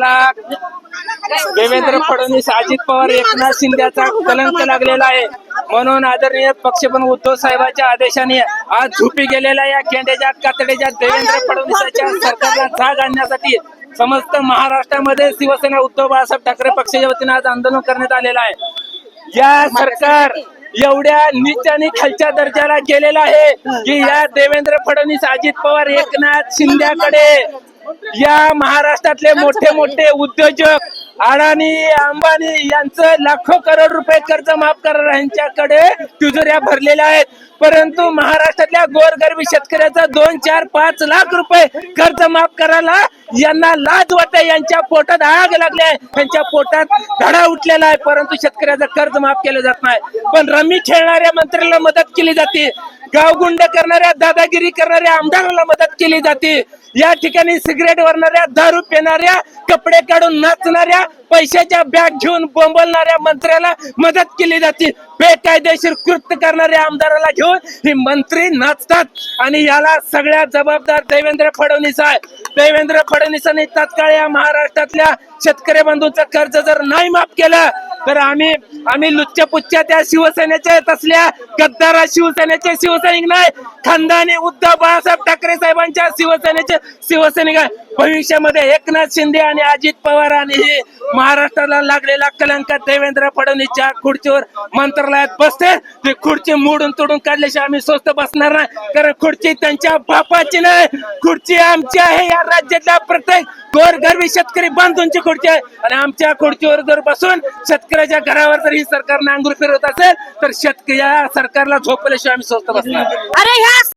त्याला देवेंद्र फडणवीस अजित पवार एकनाथ शिंदेचा कलंक लागलेला आहे. म्हणून आदरणीय पक्षप्रमुख उद्धव साहेबांच्या आदेशाने आज झोपी गेलेल्या या केंद्राच्या कातडेच्या देवेंद्र फडणवीसाच्या सरकारला जाग आणण्यासाठी समस्त महाराष्ट्रामध्ये शिवसेना उद्धव बाळासाहेब ठाकरे पक्षाच्या वतीने आज आंदोलन करण्यात आलेलं आहे. या सरकार एवढ्या नीच आणि खालच्या दर्जाला गेलेला आहे की या देवेंद्र फडणवीस अजित पवार एकनाथ शिंद्याकडे या महाराष्ट्रातले मोठे मोठे उद्योजक अडाणी अंबानी यांचं लाखो करोड रुपये कर्ज माफ करणार यांच्याकडे तिजोऱ्या भरलेल्या आहेत. परंतु महाराष्ट्रातल्या गोरगरबी शेतकऱ्याचा दोन चार पाच लाख रुपये कर्ज माफ करायला यांना लाज वाटते. यांच्या पोटात आग लागली आहे. यांच्या पोटात धडा उठलेला आहे. परंतु शेतकऱ्याचं कर्ज माफ केलं जात नाही. पण रमी खेळणाऱ्या मंत्र्याला मदत केली जाते. गावगुंड करणाऱ्या दादागिरी करणाऱ्या आमदाराला मदत केली जाते. या ठिकाणी सिगरेट वरणाऱ्या दारू पिणाऱ्या कपडे काढून नाचणाऱ्या पैशाच्या बॅग घेऊन बोंबलणाऱ्या मंत्र्याला मदत केली जाते. बेकायदेशीर कृत्य करणाऱ्या आमदाराला घेऊन हे मंत्री नाचतात. आणि याला सगळ्यात जबाबदार देवेंद्र फडणवीस आहे. देवेंद्र फडणवीसांनी तात्काळ या महाराष्ट्रातल्या शेतकरी बंधूंचं कर्ज जर नाही माफ केलं तर आम्ही आम्ही लुच्चपुच्च्या त्या शिवसेनेच्या तसल्या गद्दारा शिवसेनेचे शिवसैनिक नाही. खानदानी उद्धव बाळासाहेब ठाकरे साहेबांच्या शिवसेनेचे शिवसैनिक आहे. भविष्यामध्ये एकनाथ शिंदे आणि अजित पवार आणि हे महाराष्ट्राला लागलेला कलंक देवेंद्र फडणवीसच्या खुर्चीवर लागलायत बसते. ते खुर्ची मोडून तोडून काढल्याशिवाय आम्ही स्वस्त बसणार नाही. कारण खुर्ची त्यांच्या बापाची नाही. खुर्ची आमची आहे या राज्यातल्या प्रत्येक गोरगरबी शेतकरी बांधूंची खुर्ची आहे. आणि आमच्या खुर्चीवर जर बसून शेतकऱ्याच्या घरावर जर ही सरकार अंगूर फिरवत असेल तर शेतकरी सरकारला झोपल्याशिवाय आम्ही स्वस्त बसणार अरे ह्या